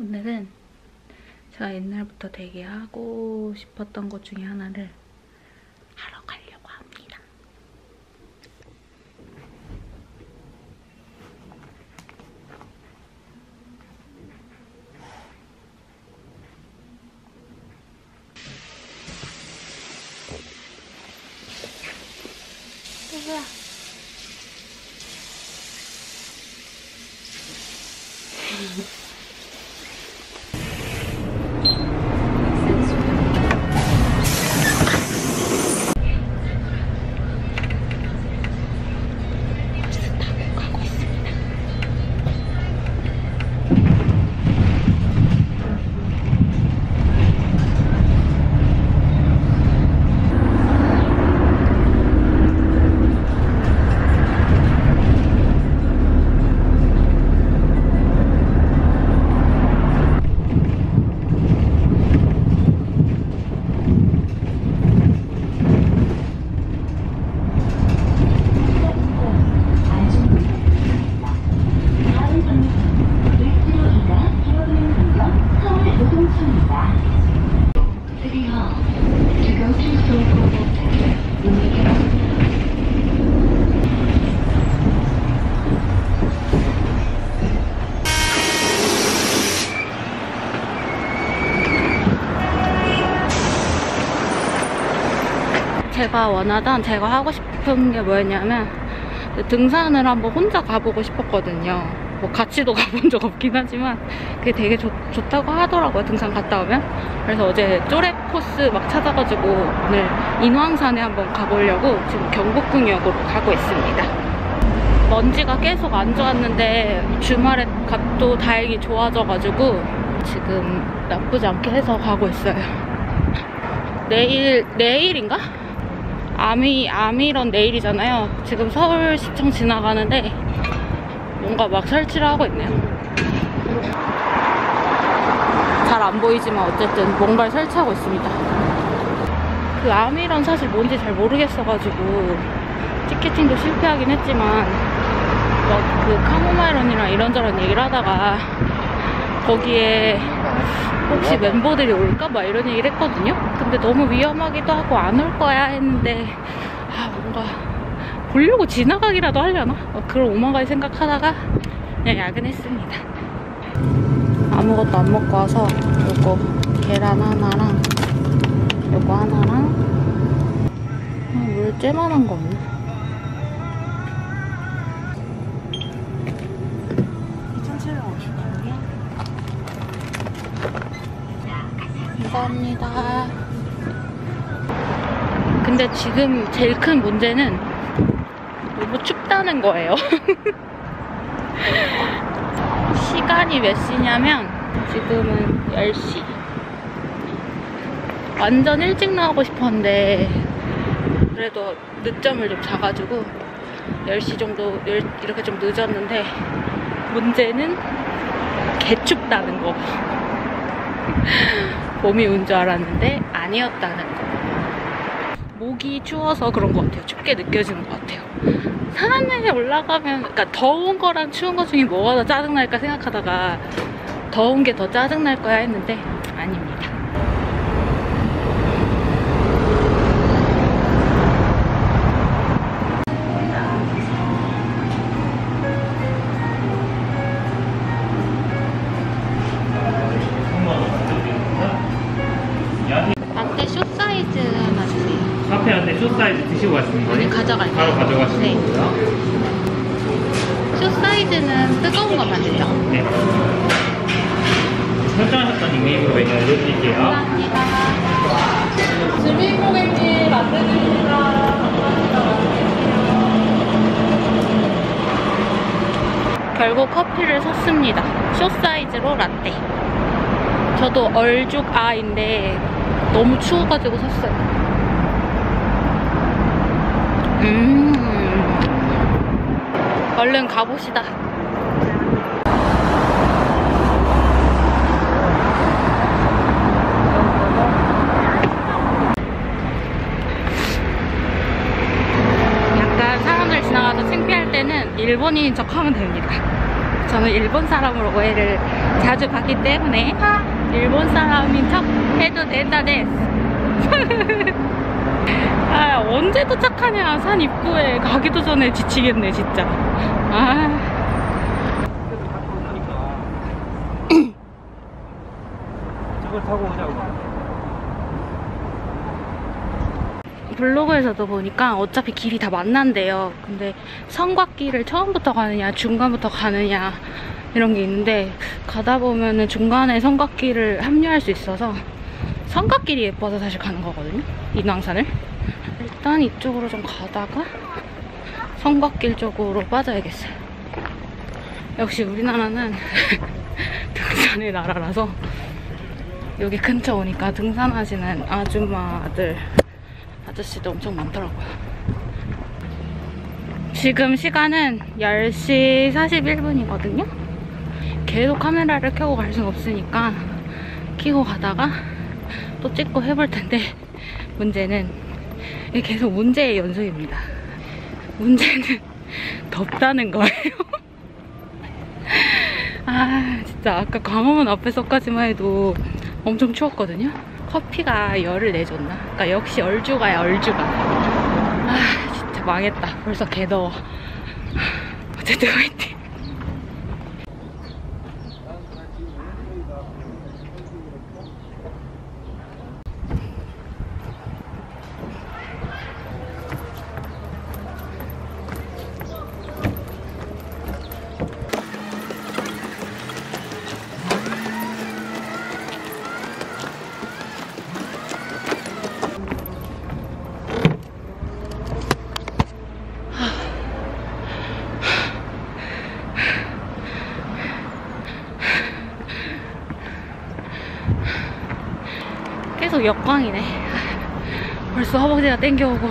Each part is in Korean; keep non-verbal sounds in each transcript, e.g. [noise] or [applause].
오늘은 제가 옛날부터 되게 하고 싶었던 것 중에 하나를 하러 가려고 합니다. 누구야? [laughs] 제가 원하던 제가 하고 싶은 게 뭐였냐면 그 등산을 한번 혼자 가보고 싶었거든요. 뭐 같이도 [laughs] 가본 적 없긴 하지만 그게 되게 좋, 좋다고 하더라고요. 등산 갔다 오면. 그래서 어제 쪼랩 코스 막 찾아가지고 오늘 인왕산에 한번 가보려고 지금 경복궁역으로 가고 있습니다. 먼지가 계속 안 좋았는데 주말에 값도 다행히 좋아져가지고 지금 나쁘지 않게 해서 가고 있어요. [laughs] 내일, 내일인가? 아미, 아미런 내일이잖아요. 지금 서울시청 지나가는데 뭔가 막 설치를 하고 있네요. 잘 안 보이지만 어쨌든 뭔가를 설치하고 있습니다. 그 아미런 사실 뭔지 잘 모르겠어가지고 티켓팅도 실패하긴 했지만 막 그 카모마이런이랑 이런저런 얘기를 하다가 거기에 혹시 멤버들이 올까? 막 이런 얘기를 했거든요. 근데 너무 위험하기도 하고 안 올 거야 했는데 아 뭔가 보려고 지나가기라도 하려나? 어, 그런 오만가지 생각하다가 그냥 야근했습니다. 아무것도 안 먹고 와서 요거 계란 하나랑 요거 하나랑 아, 물 쬐만한 거 없나? 감사합니다. 근데 지금 제일 큰 문제는 너무 춥다는 거예요. [laughs] 시간이 몇 시냐면 지금은 10시. 완전 일찍 나오고 싶었는데 그래도 늦잠을 좀 자가지고 10시 정도 열- 이렇게 좀 늦었는데 문제는 개춥다는 거. [laughs] 봄이 온 줄 알았는데 아니었다는 거. 목이 추워서 그런 것 같아요. 춥게 느껴지는 것 같아요. 산에 올라가면, 그러니까 더운 거랑 추운 거 중에 뭐가 더 짜증날까 생각하다가 더운 게 더 짜증날 거야 했는데 카페한테 쇼 사이즈 드시고 가시는 거예요? 아니, 가져갈게요. 바로 가져가시는 네. 거고요. 쇼 사이즈는 뜨거운 거만 되죠? 네. 설정하셨던 닉네임으로 메뉴 알려드릴게요. 감사합니다. 주민 고객님 안내드립니다. 결국 커피를 샀습니다. 쇼 사이즈로 라떼. 저도 얼죽 아인데 너무 추워가지고 샀어요. 음. 얼른 가봅시다. 약간 사람들 지나가서 창피할 때는 일본인인 척 하면 됩니다. 저는 일본 사람으로 오해를 자주 가기 때문에 일본 사람인 척 해도 된다 데스. [laughs] 아 언제 도착하냐 산 입구에 가기도 전에 지치겠네 진짜. 아. [coughs] 저걸 타고 오자고. 블로그에서도 보니까 어차피 길이 다 만난대요. 근데 성곽길을 처음부터 가느냐, 중간부터 가느냐, 이런 게 있는데, 가다 보면은 중간에 성곽길을 합류할 수 있어서, 성곽길이 예뻐서 사실 가는 거거든요. 인왕산을. 일단 이쪽으로 좀 가다가, 성곽길 쪽으로 빠져야겠어요. 역시 우리나라는 [laughs] 등산의 나라라서, 여기 근처 오니까 등산하시는 아줌마들, 아저씨도 엄청 많더라고요. 지금 시간은 10시 41분이거든요. 계속 카메라를 켜고 갈 순 없으니까 켜고 가다가 또 찍고 해볼 텐데 [laughs] 문제는 이게 계속 문제의 연속입니다. 문제는 [laughs] 덥다는 거예요. [laughs] 아 진짜 아까 광화문 앞에서까지만 해도 엄청 추웠거든요. 커피가 열을 내줬나? 그러니까 역시 얼주가야 얼주가. 아 진짜 망했다. 벌써 개더워. 어쨌든 화이팅. 계속 역광이네. 벌써 허벅지가 땡겨오고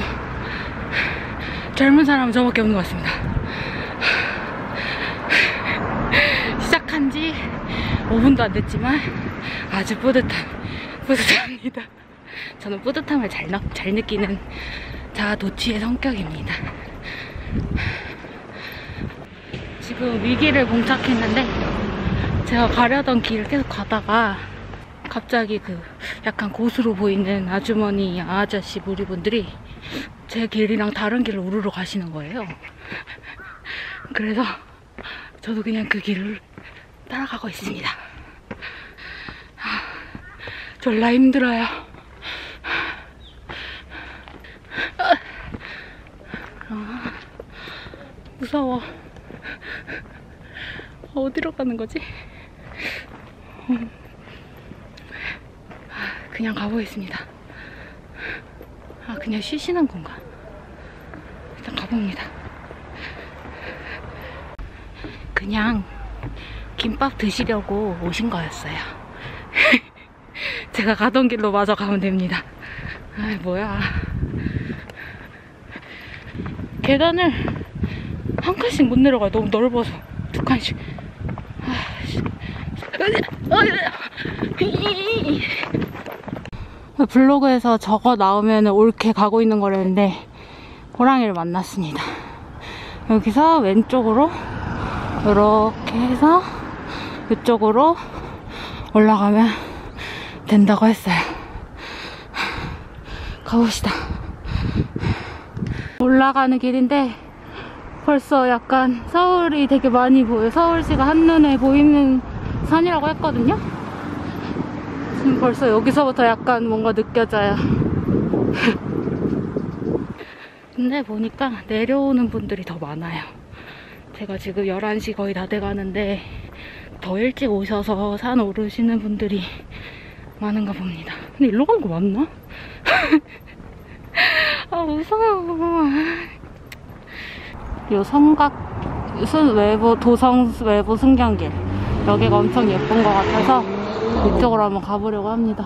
젊은 사람은 저밖에 없는 것 같습니다. 시작한 지 5분도 안 됐지만 아주 뿌듯한, 뿌듯합니다. 저는 뿌듯함을 잘, 느- 잘 느끼는 자도취의 성격입니다. 지금 위기를 봉착했는데 제가 가려던 길을 계속 가다가 갑자기 그 약간 고수로 보이는 아주머니, 아저씨 무리분들이 제 길이랑 다른 길로 우르르 가시는 거예요. 그래서 저도 그냥 그 길을 따라가고 있습니다. 아, 졸라 힘들어요. 아, 무서워. 어디로 가는 거지? 그냥 가보겠습니다. 아, 그냥 쉬시는 건가? 일단 가봅니다. 그냥 김밥 드시려고 오신 거였어요. [laughs] 제가 가던 길로 마저 가면 됩니다. 아, 뭐야. 계단을 한 칸씩 못 내려가요. 너무 넓어서. 두 칸씩. 아, 씨. 블로그에서 저거 나오면 옳게 가고 있는 거라는데 호랑이를 만났습니다. 여기서 왼쪽으로 이렇게 해서 이쪽으로 올라가면 된다고 했어요. 가봅시다. 올라가는 길인데 벌써 약간 서울이 되게 많이 보여요. 서울시가 한눈에 보이는 산이라고 했거든요. 지금 벌써 여기서부터 약간 뭔가 느껴져요. [laughs] 근데 보니까 내려오는 분들이 더 많아요. 제가 지금 11시 거의 다 돼가는데 더 일찍 오셔서 산 오르시는 분들이 많은가 봅니다. 근데 일로 가는 거 맞나? [laughs] 아 무서워. 요 성곽 순 외부 도성 외부 승경길 여기가 엄청 예쁜 것 같아서 이쪽으로 한번 가보려고 합니다.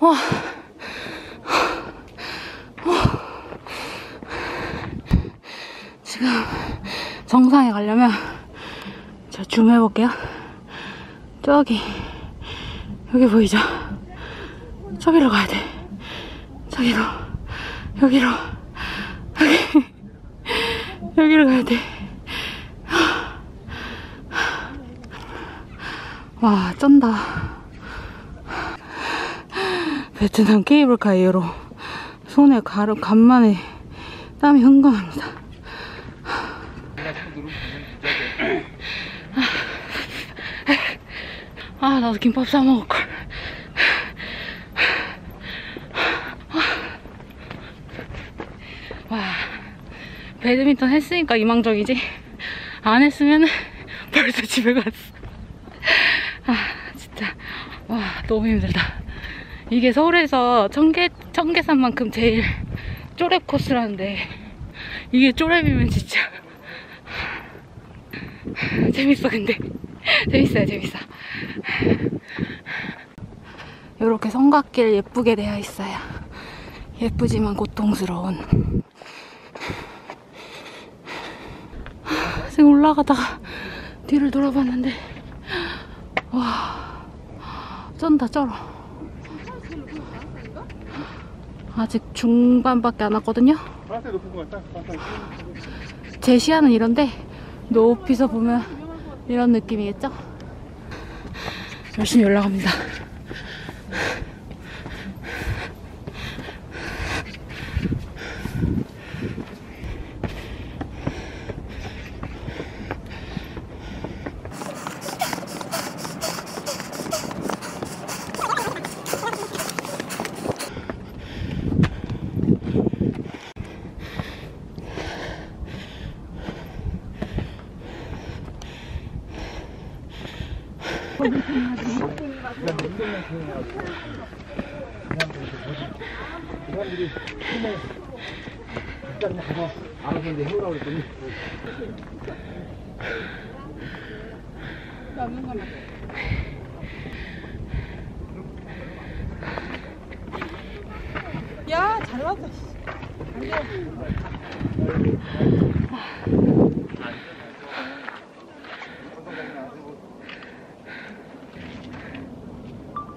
와, 정상에 가려면 자줌 해볼게요. 저기 여기 보이죠? 저기로 가야 돼. 저기로 여기로 여기 [laughs] 여기로 가야 돼. 와 쩐다. 베트남 케이블카 이후로 손에 가름 간만에 땀이 흥건합니다. 아 나도 김밥 사 먹을 걸. 와 배드민턴 했으니까 이망적이지 안 했으면 벌써 집에 갔어. 아 진짜 와 너무 힘들다. 이게 서울에서 청계 청계산만큼 제일 쪼렙 코스라는데 이게 쪼렙이면 진짜 재밌어 근데 재밌어요 재밌어. 이렇게 성곽길 예쁘게 되어 있어요. 예쁘지만 고통스러운. 지금 올라가다가 뒤를 돌아봤는데 와 쩐다 쩔어. 아직 중반밖에 안 왔거든요. 제 시야는 이런데 높이서 보면 이런 느낌이겠죠? 열심히 올라갑니다. 사람들이 처음에 일단 가서 알아서 이제 해오라고 그랬더니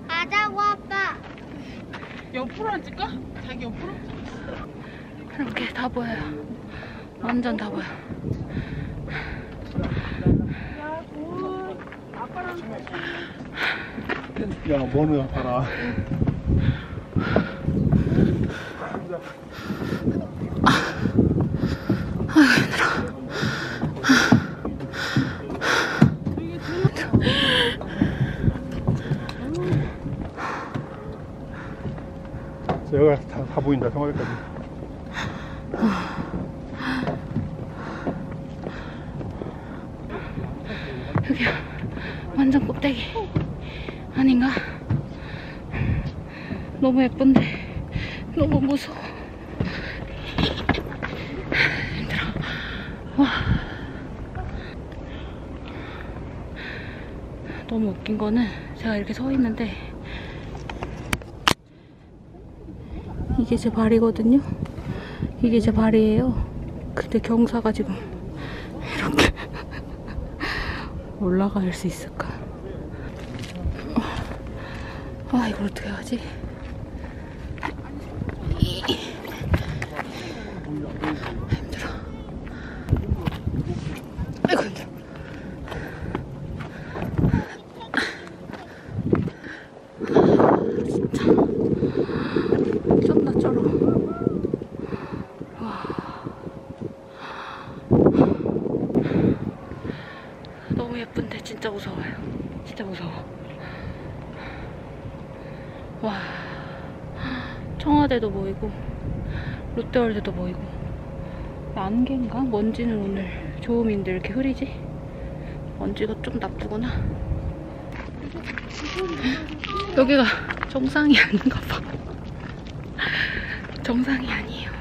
가자고 아빠. 옆으로 앉을까? 자기 옆으로? 이렇게 다 보여요. 완전 다 보여. 야 뭐는 봐라. 여기가 다, 다 보인다 성화까지 여기야. 완전 꼭대기. 아닌가? 너무 예쁜데. 너무 무서워. 힘들어. 와. 너무 웃긴 거는 제가 이렇게 서 있는데 이게 제 발이거든요. 이게 제 발이에요. 근데 경사가 지금 이렇게 [laughs] 올라갈 수 있을까? 아 이걸 어떻게 하지? 힘들어. 아이고 힘들어. 아, 진짜 쩐다 쩔어. 예쁜데 진짜 무서워요. 진짜 무서워. 와. 청와대도 보이고 롯데월드도 보이고 안개인가? 먼지는 오늘 좋음인데 이렇게 흐리지? 먼지가 좀 나쁘구나. 여기가 정상이 아닌가 봐. 정상이 아니에요.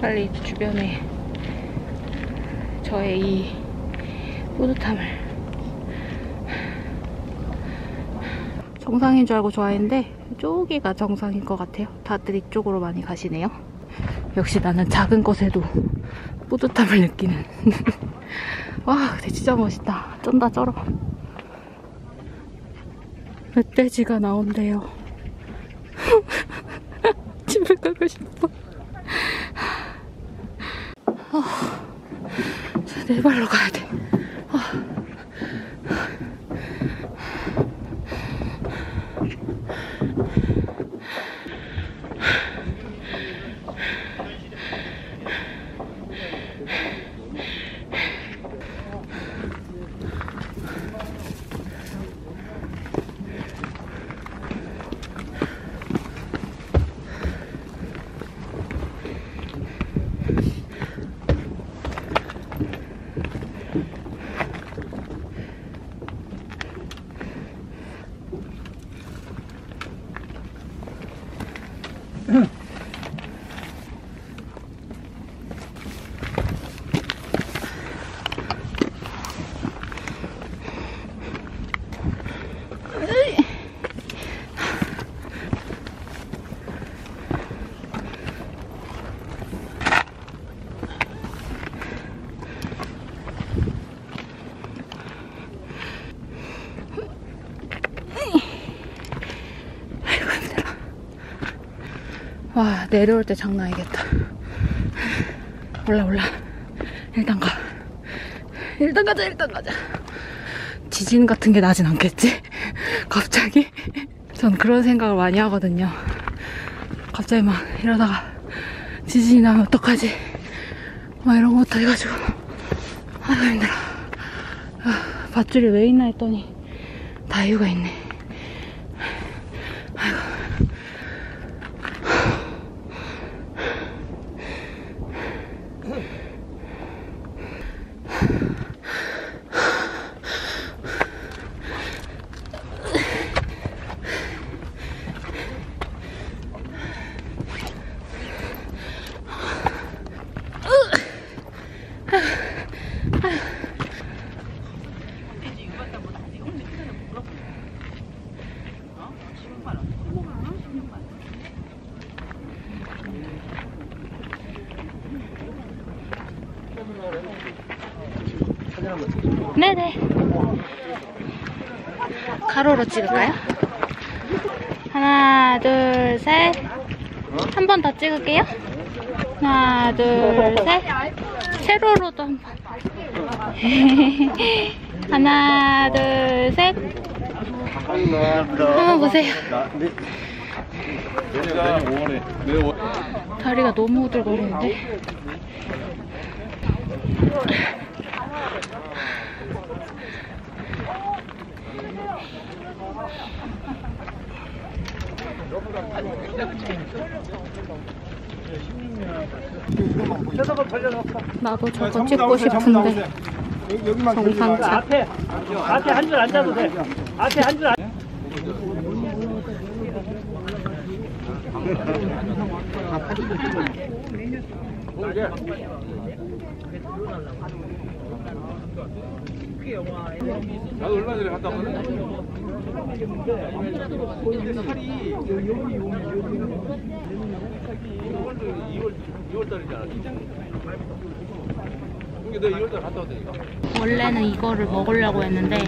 빨리 주변에 저의 이 뿌듯함을 정상인 줄 알고 좋아했는데 저기가 정상인 것 같아요. 다들 이쪽으로 많이 가시네요. 역시 나는 작은 것에도 뿌듯함을 느끼는. [laughs] 와, 근데 진짜 멋있다. 쩐다 쩔어. 멧돼지가 나온대요. [laughs] 집에 가고 싶어. 아, 내 발로 가야 돼. 와, 내려올 때 장난 아니겠다. 올라, 올라. 일단 가. 일단 가자, 일단 가자. 지진 같은 게 나진 않겠지? 갑자기? 전 그런 생각을 많이 하거든요. 갑자기 막 이러다가 지진이 나면 어떡하지? 막 이런 것도 해가지고. 아이고, 힘들어. 아, 밧줄이 왜 있나 했더니 다 이유가 있네. 가로로 찍을까요? 하나, 둘, 셋. 한 번 더 찍을게요. 하나, 둘, 셋. 세로로도 한 번. [laughs] 하나, 둘, 셋. 한번 보세요. 다리가 너무 오들거리는데. 나도 저거 찍고 싶은데 정상지 앞에 앞에 한 줄 앉아도 돼. 앞에 한 줄. 나도 얼마 전에 갔다 왔거든. 살이 2월 2월 달이잖아. 근데 내가 2월 달 갔다 왔다니까. 원래는 이거를 먹으려고 했는데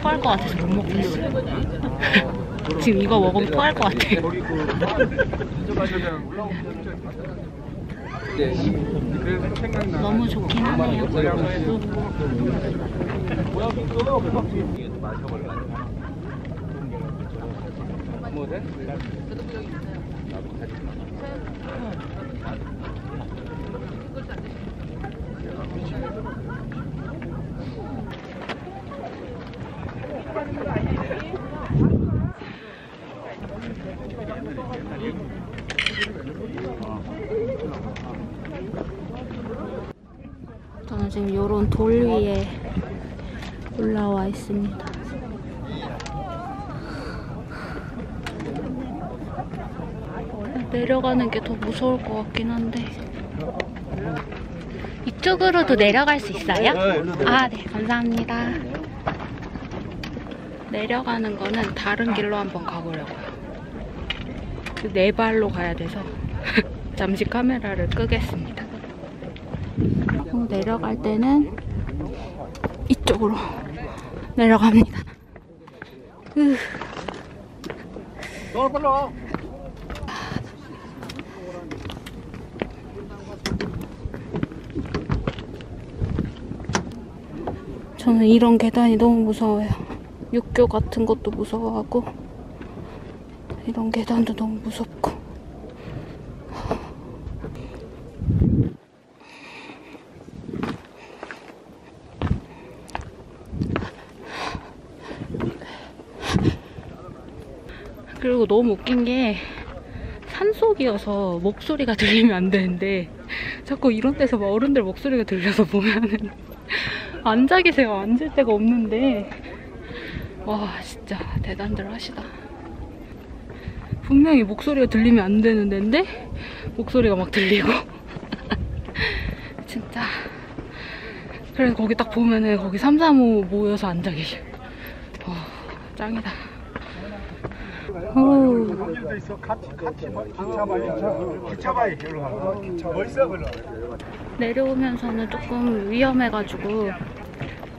토할 것 같아서 못 먹겠어 [laughs] 지금 이거 먹으면 토할 것 같아. [laughs] 너무 좋긴 하네요. 뭐 돼? 나도 가지 마. 저는 지금 요런 돌 위에 올라와 있습니다 내려가는 게 더 무서울 것 같긴 한데 이쪽으로도 내려갈 수 있어요? 아, 네, 감사합니다. 내려가는 거는 다른 길로 한번 가보려고요. 그네 발로 가야 돼서 [laughs] 잠시 카메라를 끄겠습니다. 어, 내려갈 때는 이쪽으로 내려갑니다. 으. 저는 이런 계단이 너무 무서워요. 육교 같은 것도 무서워하고 이런 계단도 너무 무섭고 그리고 너무 웃긴 게 산속이어서 목소리가 들리면 안 되는데 자꾸 이런 데서 막 어른들 목소리가 들려서 보면은 앉아 계세요. 앉을 데가 없는데. 와, 진짜 대단들 하시다. 분명히 목소리가 들리면 안 되는 데인데, 목소리가 막 들리고. [laughs] 진짜. 그래서 거기 딱 보면은 거기 335 모여서 앉아 계셔. 와, 짱이다. 오, 거기도 있어. 같이 같이 기차 봐요. 기차 봐요. 여기로 가. 멋있어 별로. 내려오면서는 조금 위험해가지고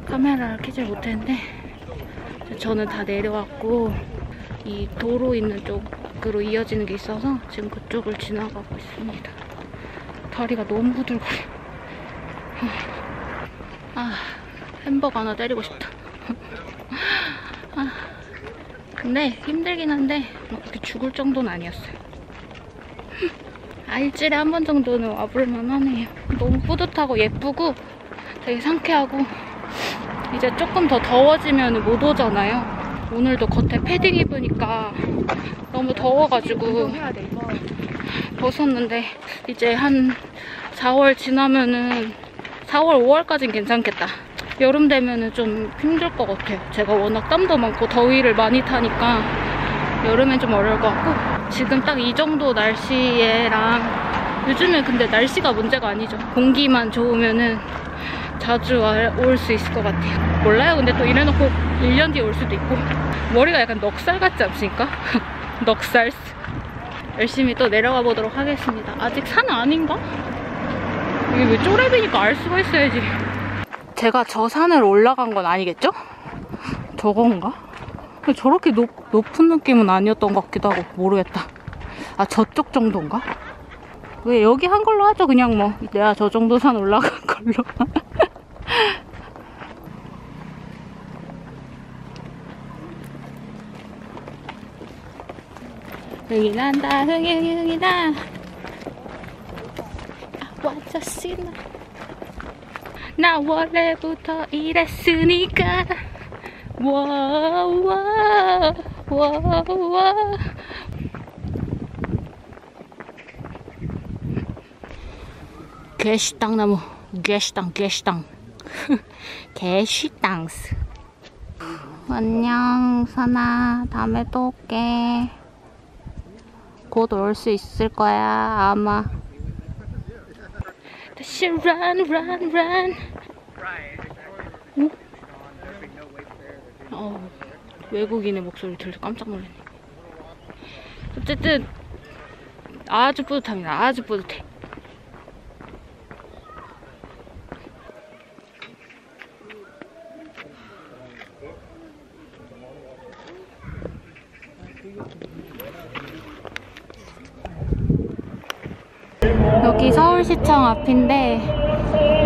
카메라를 켜질 못했는데 저는 다 내려왔고 이 도로 있는 쪽으로 이어지는 게 있어서 지금 그쪽을 지나가고 있습니다. 다리가 너무 후들거려. 아, 햄버거 하나 때리고 싶다. [laughs] 아, 근데 힘들긴 한데 막 그렇게 죽을 정도는 아니었어요. 아, 일주일에 한 번 정도는 와볼만 하네요. 너무 뿌듯하고 예쁘고 되게 상쾌하고 이제 조금 더 더워지면 못 오잖아요. 오늘도 겉에 패딩 입으니까 너무 더워가지고 벗었는데 이제 한 4월 지나면은 4월, 5월까진 괜찮겠다. 여름 되면은 좀 힘들 것 같아요. 제가 워낙 땀도 많고 더위를 많이 타니까 여름엔 좀 어려울 것 같고 지금 딱 이 정도 날씨에랑 요즘에 근데 날씨가 문제가 아니죠. 공기만 좋으면은 자주 올 수 있을 것 같아요. 몰라요. 근데 또 이래놓고 1년 뒤에 올 수도 있고 머리가 약간 넉살 같지 않습니까? [laughs] 넉살 열심히 또 내려가 보도록 하겠습니다. 아직 산 아닌가? 이게 왜 쪼렙이니까 알 수가 있어야지. 제가 저 산을 올라간 건 아니겠죠? 저건가? 저렇게 높, 높은 느낌은 아니었던 것 같기도 하고 모르겠다. 아 저쪽 정도인가? 왜 여기 한 걸로 하죠 그냥 뭐 내가 저 정도 산 올라간 걸로 [laughs] 흥이 난다 흥이 흥이 나 완전 신나 나 원래부터 이랬으니까. 와와와와 개시땅 나무 개시땅 개시땅 개시땅스 안녕 선아. 다음에 또 올게. 곧 올 수 있을 거야 아마 다시 run run run. 응? 어, 외국인의 목소리 들려 깜짝 놀랐네. 어쨌든 아주 뿌듯합니다. 아주 뿌듯해 여기 서울시청 앞인데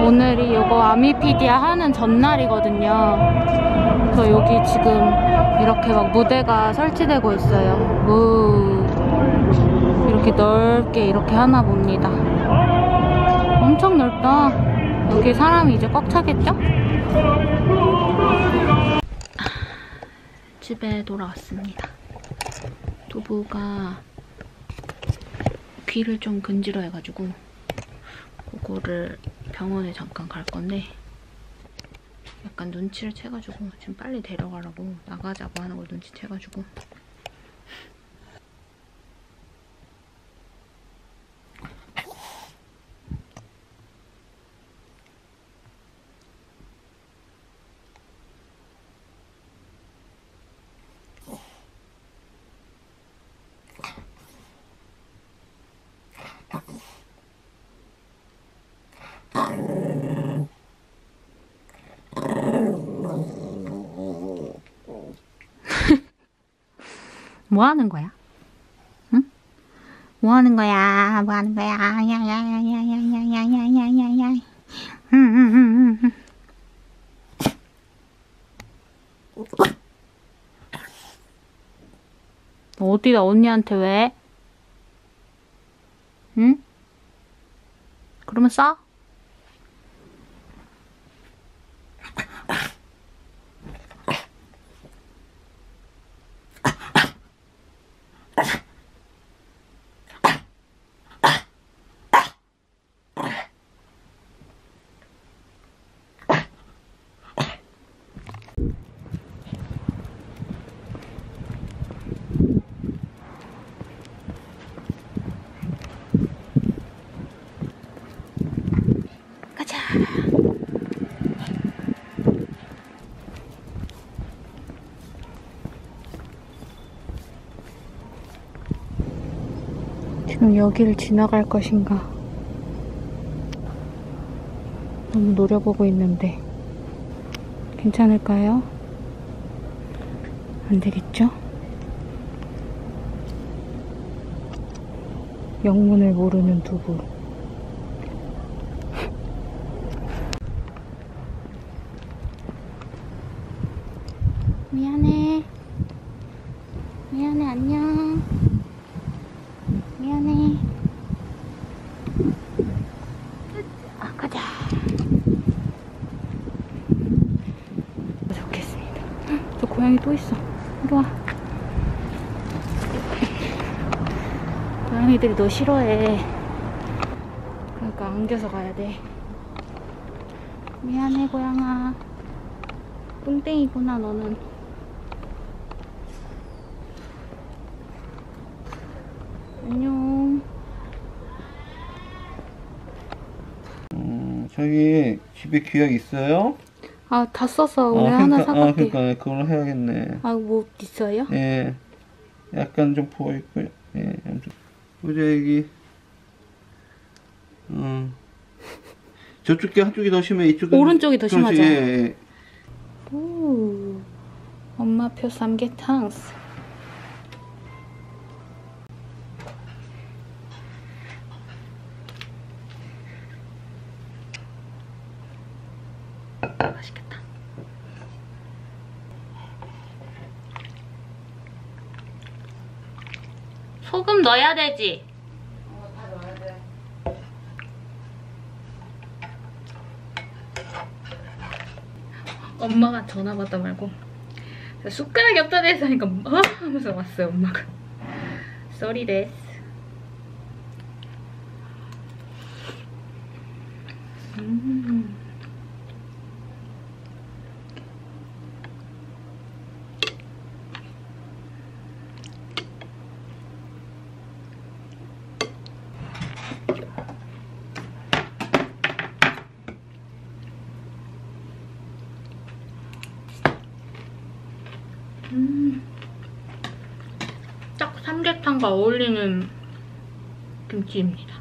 오늘이 요거 아미피디아 하는 전날이거든요. 그래서 여기 지금 이렇게 막 무대가 설치되고 있어요. 무 이렇게 넓게 이렇게 하나 봅니다. 엄청 넓다. 여기 사람이 이제 꽉 차겠죠? 집에 돌아왔습니다. 두부가 귀를 좀 근질러해가지고 그거를 병원에 잠깐 갈 건데 약간 눈치를 채가지고 지금 빨리 데려가라고 나가자고 하는 걸 눈치채가지고 뭐 하는 거야? 응? 뭐 하는 거야? 뭐 하는 거야? 야야야야야야야야야야야야. 응, 응, 응, 응, 응. 어디다 언니한테 왜? 응? 그러면 싸? 지금 여기를 지나갈 것인가? 너무 노려보고 있는데 괜찮을까요? 안 되겠죠? 영문을 모르는 두부. 미안해. 미안해, 안녕. 미안해. 아, 가자. 좋겠습니다. 저 고양이 또 있어. 이리 와. 너 싫어해. 그러니까 안겨서 가야 돼. 미안해, 고양아. 뚱땡이구나, 너는. 안녕. 음, 저기 집에 귀약 있어요? 아, 다 썼어. 오늘 아, 하나 그러니까, 사갈게. 아, 그러니까 그걸 해야겠네. 아, 뭐 있어요? 예, 약간 좀 부어 있고요. 예, 보자 여기. 어. 저쪽 게 한쪽이 더 심해, 이쪽은 오른쪽이 더 그렇지, 심하죠? 예, 예. 오, 엄마표 삼계탕. 맛있겠다. 소금 넣어야 되지? 엄마가 전화 받다 말고 숟가락이 없다 해서 하니까 아 하면서 왔어요 엄마가 쏘리 데스 음. 딱 삼계탕과 어울리는 김치입니다.